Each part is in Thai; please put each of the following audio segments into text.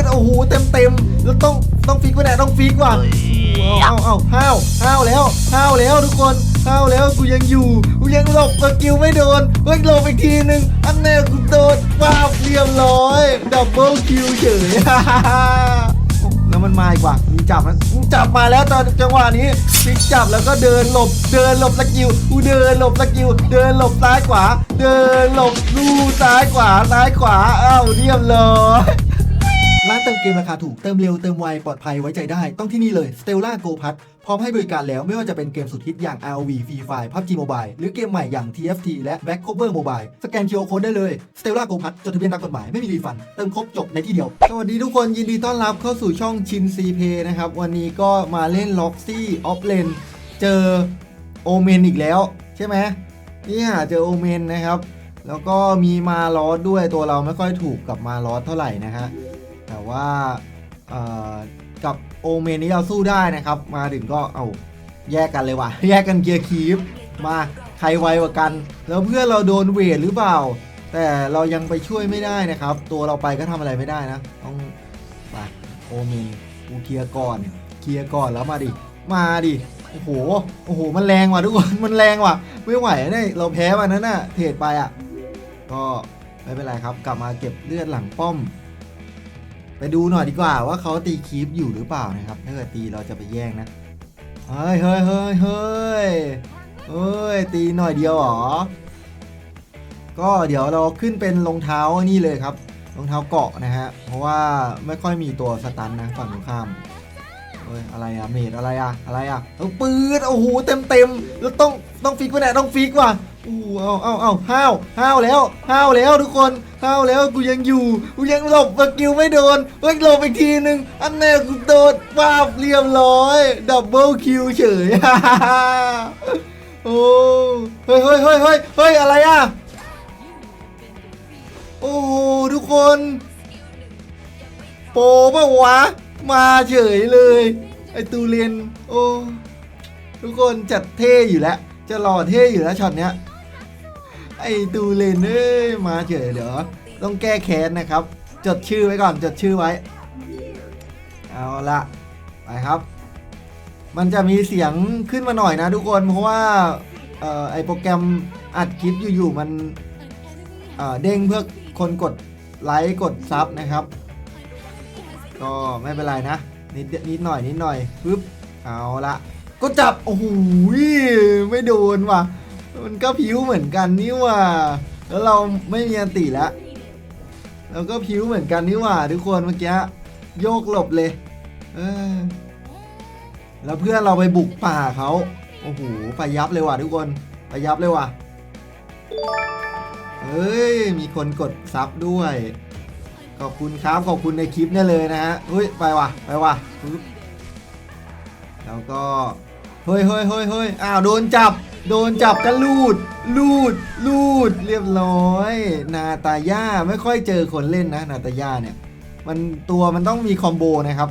ดโอ้โหเต็มเต็มๆแล้วต้องต้องฟิกไว้ไหนต้องฟิกว่ะเอาเอาเอาห้าวห้าวแล้วห้าวแล้วทุกคนห้าวแล้วกูยังอยู่กูยังหลบสกิลไม่โดนเฮ้ยหลบอีกทีนึงอันแน่กูโดนว้าบเรียบร้อยดับเบิลคิวเฉยแล้วมันมาอีกว่ะมีจับนะมึงจับมาแล้วตอนจังหวะนี้ฟิกจับแล้วก็เดินหลบเดินหลบสกิลกูเดินหลบสกิลเดินหลบซ้ายขวา เดินหลบลู่ซ้ายขวาซ้ายขวาอ้าวเรียบร้อย ร้านเติมเกมราคาถูก เติมเร็ว เติมไว ปลอดภัยไว้ใจได้ ต้องที่นี่เลย Stella Go p a s พร้อมให้บริการแล้วไม่ว่าจะเป็นเกมสุดฮิตอย่าง ROV Free Fire PUBG Mobile หรือเกมใหม่อย่าง TFT และ Back Cover Mobile สแกน QR Code ได้เลย Stella Go p a s จดทะเบียนตามกฎหมายไม่มีรีฟัน เติมครบจบในที่เดียว สวัสดีทุกคนยินดีต้อนรับเข้าสู่ช่องชิน CP นะครับ วันนี้ก็มาเล่น Loxy Off Lane เจอโอเมนอีกแล้ว ใช่ไหมนี่ยเจอโอเมนนะครับ แล้วก็มีมาลอสด้วยตัวเราไม่ค่อยถูกกับมาลอสเท่าไหร่นะฮะ ว่ากับโอเมนนี้เราสู้ได้นะครับ มาถึงก็เอาแยกกันเลยว่ะ แยกกันเกียร์คีฟมาใครไวกว่ากัน แล้วเพื่อนเราโดนเวทหรือเปล่า แต่เรายังไปช่วยไม่ได้นะครับ ตัวเราไปก็ทำอะไรไม่ได้นะ ต้องไปโอเมนกูเคลียร์ก่อนเคลียร์ก่อนแล้วมาดิ มาดิโอ้โห โอ้โห มันแรงว่ะทุกคน มันแรงว่ะ ไม่ไหวเนี่ยเราแพ้วันนั้นน่ะ เทรดไปอะ ก็ไม่เป็นไรครับ กลับมาเก็บเลือดหลังป้อม ไปดูหน่อยดีกว่าว่าเขาตีคีปอยู่หรือเปล่านะครับ ถ้าเกิดตีเราจะไปแย่งนะ เฮ้ยเฮ้ยเฮ้ยเฮ้ยเฮ้ยตีหน่อยเดียวหรอ ก็เดี๋ยวเราขึ้นเป็นรองเท้านี่เลยครับรองเท้าเกาะนะฮะ เพราะว่าไม่ค่อยมีตัวสตันนะฝั่งตรงข้ามเฮ้ยอะไรอะเมดอะไรอะอะไรอะเอาปืนโอ้โหเต็มเต็มแล้วต้องต้องฟิกไว้ไหนต้องฟิกว่ะ อู้เอาเอาเอาห้าวห้าวแล้วห้าวแล้วทุกคนห้าวแล้วกูยังอยู่กูยังหลบสกิลไม่โดนเฮ้ยหลบอีกทีหนึ่งอันแน่กูโดนว้าบเรียบร้อยดับเบิลคิวเฉยโอ้เฮ้ยเฮ้ยเฮ้ยเฮ้ยเฮ้ยอะไรอะโอ้โหทุกคน โปปะวะ มาเฉยเลย ไอตูเรียนโอ้ทุกคนจัดเท่อยู่แล้วจะหล่อเท่อยู่แล้วช็อตเนี้ย ไอตูเรียนเอ้ยมาเฉยเดี๋ยวต้องแก้แค้นนะครับ จดชื่อไว้ก่อนจดชื่อไว้ เอาละไปครับ มันจะมีเสียงขึ้นมาหน่อยนะทุกคนเพราะว่าออไอโปรแกรมอัดคลิปอยู่ๆมันเเด้งเพื่อคนกดไลค์กดซับนะครับ ก็ไม่เป็นไรนะ นิดนิดหน่อยนิดหน่อยปึ๊บเอาละก็จับโอ้โหไม่โดนว่ะ มันก็ผิวเหมือนกันนี่ว่ะแล้วเราไม่มีอันติแล้วเราก็ผิวเหมือนกันนี่ว่ะทุกคนเมื่อกี้โยกหลบเลยเออแล้วเพื่อนเราไปบุกป่าเขาโอ้โหไปยับเลยว่ะทุกคนไปยับเลยว่ะเฮ้ยมีคนกดซับด้วย ขอบคุณครับขอบคุณในคลิปนี่เลยนะฮะเฮ้ยไปว่ะไปว่ะแล้วก็เฮ้ยเฮ้ยเฮ้ยเฮ้ยอ้าวโดนจับ โดนจับกันลูด ลูด ลูด เรียบร้อย นาตาย่าไม่ค่อยเจอคนเล่นนะ นาตาย่าเนี่ย มันตัวมันต้องมีคอมโบนะครับ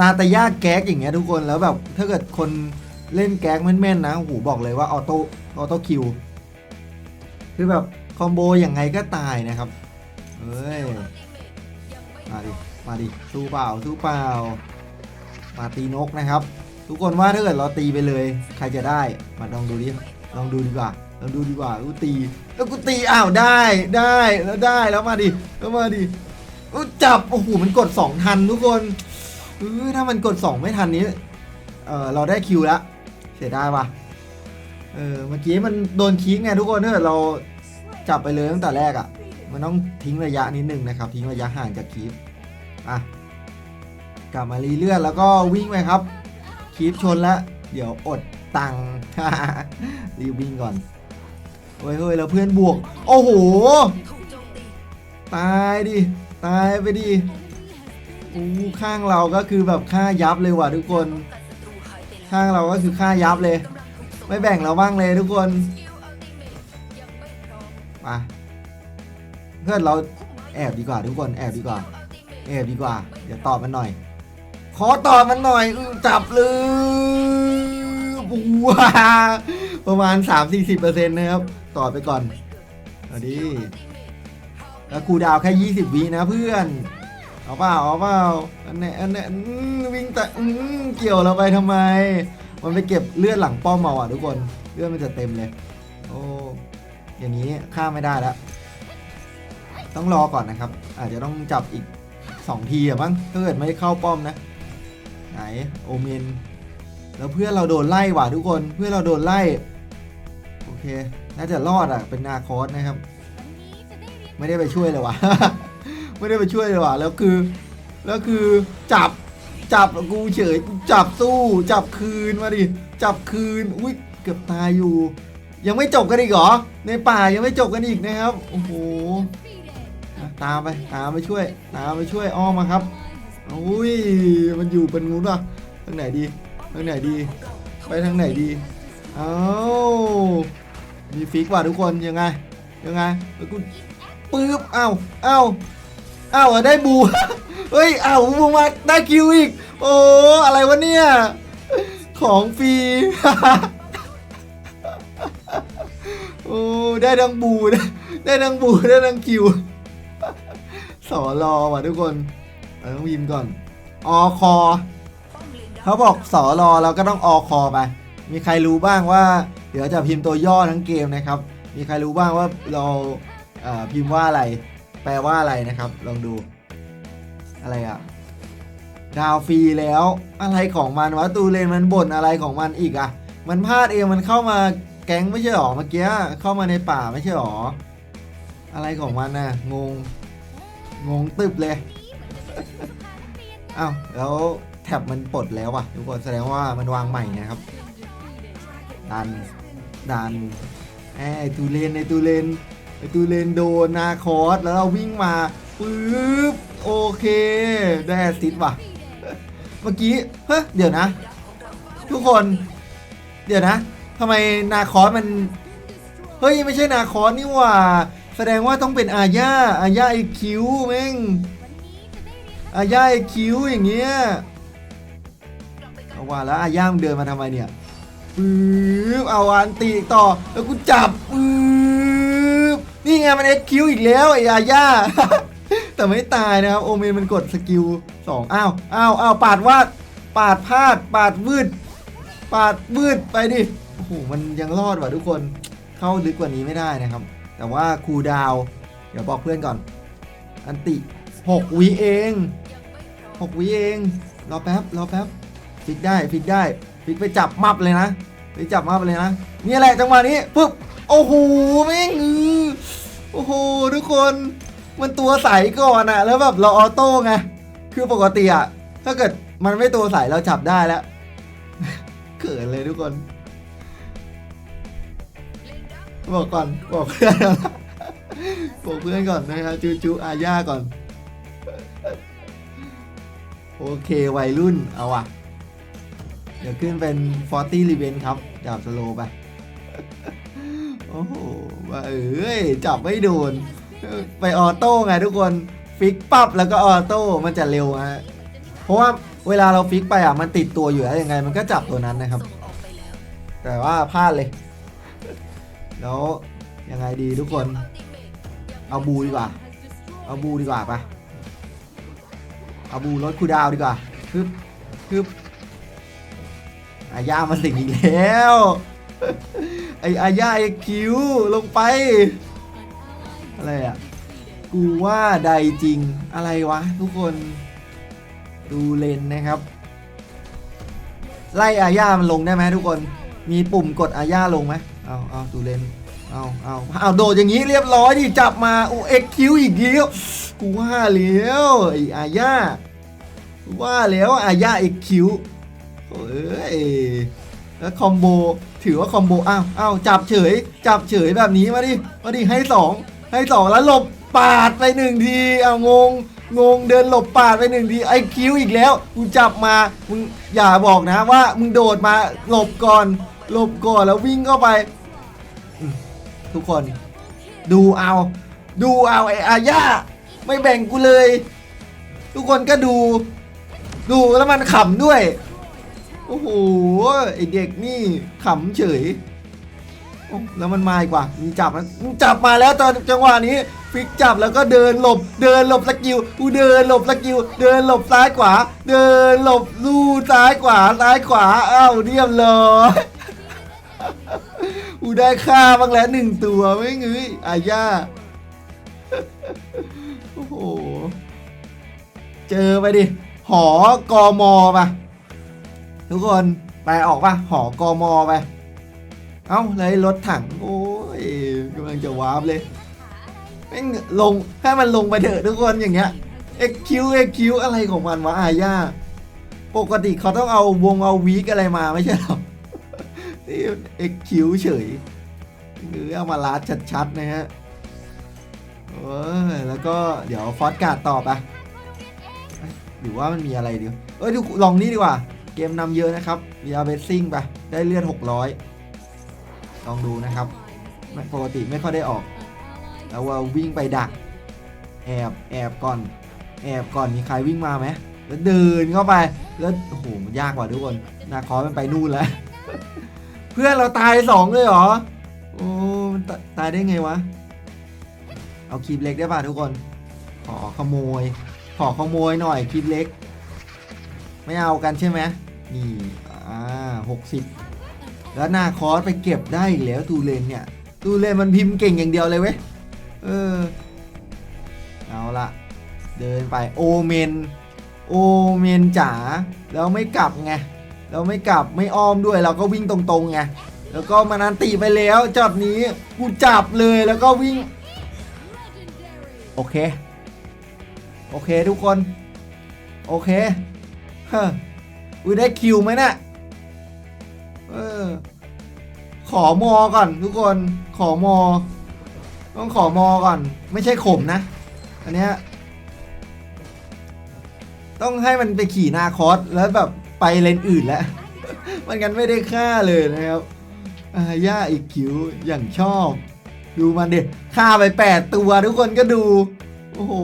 นาตาย่าแก๊กอย่างเงี้ยทุกคนแล้วแบบถ้าเกิดคนเล่นแก๊กแม่นๆนะโอ้โหบอกเลยว่าออโต้ออโต้คิวคือแบบคอมโบอย่างไงก็ตายนะครับเฮ้ยมาดิมาดิสู้เปล่าสู้เปล่ามาตีนกนะครับ ทุกคนว่าถ้าเกิดเราตีไปเลย ใครจะได้มาลองดูดิลองดูดีกว่าลองดูดีกว่ากูตีแล้วกูตีอ้าวได้ได้แล้วได้แล้วมาดิแล้วมาดิจับโอ้โหมันกด 2 ทันทุกคนเออถ้ามันกด 2 ไม่ทันนี้เออเราได้คิวแล้วเสียดายว่ะเออเมื่อกี้มันโดนคิกไงทุกคนถ้าเกิดเราจับไปเลยตั้งแต่แรกอะ่ะ มันต้องทิ้งระยะนิดนึงนะครับ ทิ้งระยะห่างจากคีฟอะกลับมารีเลื่อนแล้วก็วิ่งไปครับ คีฟชนแล้วเดี๋ยวอดตังค์ รีบวิ่งก่อนเฮ้ยเฮ้ยแล้วเพื่อนบวก โอ้โห ตายดิ ตายไปดิอู้ข้างเราก็คือแบบฆ่ายับเลยว่ะทุกคน ข้างเราก็คือฆ่ายับเลย ไม่แบ่งเราบ้างเลยทุกคนมาเพื่อนเราแอบดีกว่าทุกคนแอบดีกว่าแอบดีกว่า เดี๋ยวตอบมันหน่อย ขอต่อมันหน่อยอจับเลยบูว้าประมาณ 3-40%นะครับ ต่อไปก่อนเอาดิแล้วครูดาวแค่ 20 วินะเพื่อน เอาเปล่าเอาเปล่าอันเนี้ยอันเนี้ยวิ่งแต่อืเกี่ยวเราไปทำไม มันไปเก็บเลือดหลังป้อมมาอะทุกคน เลือดมันจะเต็มเลย โอ้อย่างนี้ฆ่าไม่ได้แล้วต้องรอก่อนนะครับ อาจจะต้องจับอีกสองทีอะมั้งถ้าเกิดไม่ได้เข้าป้อมนะ ไหนโอเมนแล้วเพื่อนเราโดนไล่ว่ะทุกคนเพื่อนเราโดนไล่โอเค น่าจะรอดอะเป็นนาคอสนะครับ ไม่ได้ไปช่วยเลยว่ะไม่ได้ไปช่วยเลยว่ะแล้วคือแล้วคือจับจับกูเฉยกูจับสู้ จับคืนมาดิจับคืนอุ้ยเกือบตายอยู่ ยังไม่จบกันอีกเหรอ ในป่ายังไม่จบกันอีกนะครับโอ้โหตามไปตามไปช่วย ตามไปช่วยอ้อมมาครับ อุ้ยมันอยู่เป็นงูป่ะทางไหนดีทางไหนดี ไปทางไหนดีเอามีฟิกว่ะทุกคนยังไงยังไงแล้วกูปึ๊บเอ้าเอ้าเอ้าได้บูเฮ้ยเอ้าบูมาได้คิวอีก โอ้อะไรวะเนี่ย ของฟรีโอ้ได้ทั้งบูได้ได้ทั้งบูได้ทั้งคิวสอรอว่ะทุกคน เราต้องพิมพ์ก่อน อคอเขาบอกสอรอเราก็ต้องอคอไป มีใครรู้บ้างว่า เดี๋ยวจะพิมพ์ตัวย่อทั้งเกมนะครับ มีใครรู้บ้างว่าเราเอ่อพิมพ์ว่าอะไร แปลว่าอะไรนะครับ ลองดู อะไรอะดาวฟรีแล้ว อะไรของมันวะตูเลนมันบ่นอะไรของมันอีกอะมันพลาดเองมันเข้ามาแก๊งไม่ใช่หรอเมื่อกี้เข้ามาในป่าไม่ใช่หรอ อะไรของมันน่ะงง งงตึบเลย อ้าวแล้วแท็บมันปลดแล้วว่ะทุกคนแสดงว่ามันวางใหม่นะครับดันดันไอ้ตูเลนไอ้ตูเลนไอ้ตูเลนโดนนาคอสแล้วเราวิ่งมาปึ๊บโอเคได้แอสซิสต์ว่ะ เมื่อกี้เฮ้ยเดี๋ยวนะ ทุกคน เดี๋ยวนะทำไมนาคอสมันเฮ้ยไม่ใช่นาคอสนี่ว่า แสดงว่าต้องเป็นอาญาอาญาไอคิวแม่ง อาย่าไอคิวอย่างเงี้ยเอาว่าแล้วอาย่ามงเดินมาทำไมเนี่ยปึ๊บเอาอันตีต่อแล้วกูจับปึ๊บนี่ไงมันเอ็กคิวอีกแล้วไอ้อาย่าแต่ไม่ตายนะครับโอเมนมันกดสกิลสองอ้าวอ้าวอ้าวปาดวาดปาดพลาดปาดวืดปาดวืดไปดิโอ้โหมันยังรอดว่ะทุกคนเข้าลึกกว่านี้ไม่ได้นะครับ แต่ว่าคูดาว เดี๋ยวบอกเพื่อนก่อน อันติ 6วิเอง 6วิเอง รอแป๊บ รอแป๊บ ฟิกได้ฟิกได้ ฟิกไปจับมับเลยนะ ไปจับมับเลยนะ นี่แหละจังหวะนี้ปึ๊บ โอ้โหแม่งอือโอ้โหทุกคน มันตัวใสก่อนอะแล้วแบบเราออโต้ไง คือปกติอะถ้าเกิดมันไม่ตัวใสเราจับได้แล้ว เขินเลยทุกคน บอกก่อน บอกเพื่อนก่อนบอกเพื่อนก่อนนะครับจูจูอาญาก่อน โอเควัยรุ่นเอาว่ะเดี๋ยวขึ้นเป็น 40รีเวนครับ จับสโลไป โอ้โหว่าเอ้ย จับไม่โดน ไปออโต้ไงทุกคน ฟิกปั๊บแล้วก็ออโต้มันจะเร็วฮะ เพราะว่าเวลาเราฟิกไปอะ มันติดตัวอยู่แล้วยังไง มันก็จับตัวนั้นนะครับ แต่ว่าพลาดเลย แล้วยังไงดีทุกคน เอาบูดีกว่า เอาบูดีกว่าปะ เอาบูลดคูดาวดีกว่าคึบคึบอาญามาสิงอีกแล้ว ไออาญาไอคิวลงไป อะไรอะ กูว่าใดจริงอะไรวะ ทุกคนดูเลนนะครับ ไล่อาญามันลงได้ไหมทุกคน มีปุ่มกดอาญาลงไหมเอาเอาดูเลน เอาเอาเอาโดดอย่างนี้เรียบร้อยดิจับมาโอ้เอ็กคิวอีกแล้วกูว่าแล้วไอ้อาญากูว่าแล้วอาญาเอ็กคิวโอ้ยแล้วคอมโบถือว่าคอมโบอ้าวอ้าวจับเฉย จับเฉยแบบนี้มาดิมาดิให้สองให้สองแล้วหลบปาดไปหนึ่งทีเอางงงงเดินหลบปาดไปหนึ่งทีไอคิวอีกแล้วกูจับมามึงอย่าบอกนะว่ามึงโดดมาหลบก่อนหลบก่อนแล้ววิ่งเข้าไป ทุกคน ดูเอา ดูเอาไอ้อาญาไม่แบ่งกูเลย ทุกคนก็ดู ดูแล้วมันขำด้วย โอ้โหไอเด็กนี่ขำเฉยแล้วมันมาอีกว่ามีจับนะมึงจับมาแล้วตอนจังหวะนี้ ฟิกจับแล้วก็เดินหลบ เดินหลบสกิลกูเดินหลบสกิลเดินหลบซ้ายขวา เดินหลบลู่ซ้ายขวาซ้ายขวาอ้าวเรียบร้อย กูได้ฆ่าบ้างแล้วหนึ่งตัวไม่งื้ยอาญาโอ้โห เจอไปดิ หอกอมอปะทุกคนไปออกปะหอกอมอไป เอ้าเลยรถถัง โอ้ยกำลังจะวาร์ปเลยแม่งลงให้มันลงไปเถอะทุกคนอย่างเงี้ย XQ XQ อะไรของมันวะอาญาปกติเขาต้องเอาวงเอาวีกอะไรมาไม่ใช่หรอ นี่ XQ เฉยหรือเอามาลาดชัดๆนะฮะเออแล้วก็เดี๋ยวฟอสการ์ดต่อไปหรือว่ามันมีอะไรดีเอ้ยดูลองนี่ดีกว่า เกมนำเยอะนะครับมีอาเบสซิ่งไปได้เลือด 600 ลองดูนะครับไม่ปกติไม่ค่อยได้ออก แล้วว่าวิ่งไปดัก แอบแอบก่อน แอบก่อนมีใครวิ่งมาไหมแล้วเดินเข้าไปแล้วโอ้โหมันยากกว่าทุกคนนาคอมันไปนู่นแล้ว เพื่อนเราตายสองเลยเหรอ โอ้มันตตายได้ไงวะ เอาคลิปเล็กได้ป่ะทุกคน ขอขโมย ขอขโมยหน่อยคลิปเล็ก ไม่เอากันใช่ไหมนี่ อ่าหกสิบแล้วหน้าคอสไปเก็บได้อีกแล้วตูเลนเนี่ย ตูเลนมันพิมพ์เก่งอย่างเดียวเลยเว้ย เออ เอาละเดินไปโอเมน โอเมนจ๋าแล้วไม่กลับไง เราไม่กลับไม่อ้อมด้วยเราก็วิ่งตรงๆไงแล้วก็มานันตีไปแล้วจอดนี้กูจับเลยแล้วก็วิ่ง โอเค โอเคทุกคน โอเคเฮ้ออุ้ยได้คิวไหมเนะี่ยเออขอมอก่อนทุกคนขอมอ ต้องขอมอก่อน ไม่ใช่ขมนะ อันเนี้ยต้องให้มันไปขี่นาคอสแล้วแบบ ไปเลนอื่นแล้ว มันกันไม่ได้ค่าเลยนะครับอาย่าอีกคิวอย่างชอบ ดูมันเดิฆ่าไปแปดตัวทุกคนก็ดู โอ้โห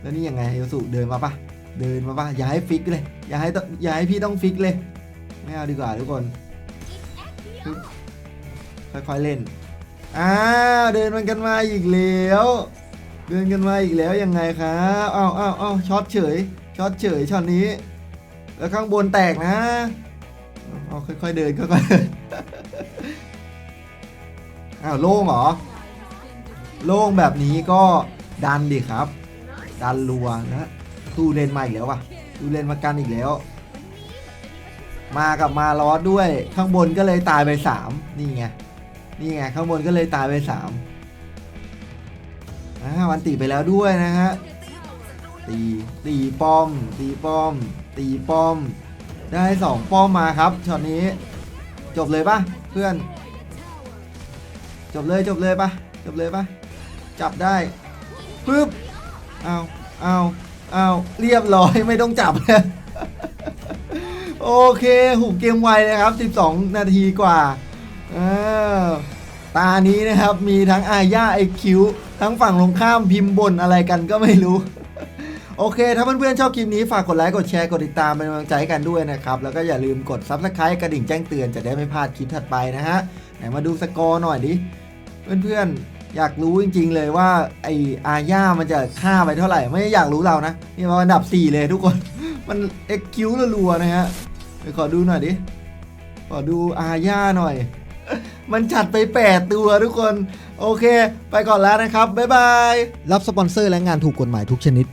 แล้วนี่ยังไงเอลสุเดินมาปะเดินมาปะอย่าให้ฟิกเลย อย่าให้ต้องอย่าให้พี่ต้องฟิกเลย ไม่เอาดีกว่าทุกคนค่อยๆเล่น อ้าวเดินมันกันมาอีกแล้ว เดินกันมาอีกแล้วยังไงครับ อ้าวอ้าวอ้าวช็อตเฉย ช็อตเฉยช็อตนี้ แล้วข้างบนแตกนะเอาค่อยๆเดินค่อยๆอ้าวโล่งเหรอ โล่งแบบนี้ก็ดันดิครับ ดันรัวนะตู้เลนมาอีกแล้วว่ะตู้เลนมากันอีกแล้ว มากับมาล้อด้วย ข้างบนก็เลยตายไปสามนี่ไง นี่ไงข้างบนก็เลยตายไปสามอ่าวันตีไปแล้วด้วยนะฮะ ตีตีป้อม ตีป้อม ตีป้อม ได้สองป้อมมาครับช็อตนี้ จบเลยปะเพื่อน จบเลยจบเลยปะจบเลยปะจับได้ปึ๊บเอาเอาเอาเรียบร้อยไม่ต้องจับเลยโอเคหูเกมไวเลยครับ 12 นาทีกว่าอตานี้นะครับมีทั้งอาญาไอคิวทั้งฝั่งลงข้ามพิมพ์บนอะไรกันก็ไม่รู้ โอเค ถ้าเพื่อนๆชอบคลิปนี้ฝากกดไลค์ กดแชร์ กดติดตามเป็นกำลังใจให้กันด้วยนะครับ แล้วก็อย่าลืมกด Subscribe กระดิ่งแจ้งเตือนจะได้ไม่พลาดคลิปถัดไปนะฮะ ไหนมาดูสกอร์หน่อยดิ เพื่อนๆ อยากรู้จริงๆเลยว่าไออาญามันจะฆ่าไปเท่าไหร่ ไม่อยากรู้เรานะ นี่มาอันดับ 4 เลยทุกคน มันเอ็กคิวรัวๆนะฮะเดี๋ยวขอดูหน่อยดิ ขอดูอาญาหน่อย มันจัดไป 8 ตัวทุกคน โอเค ไปก่อนแล้วนะครับ บ๊ายบาย รับสปอนเซอร์และงานถูกกฎหมายทุกชนิด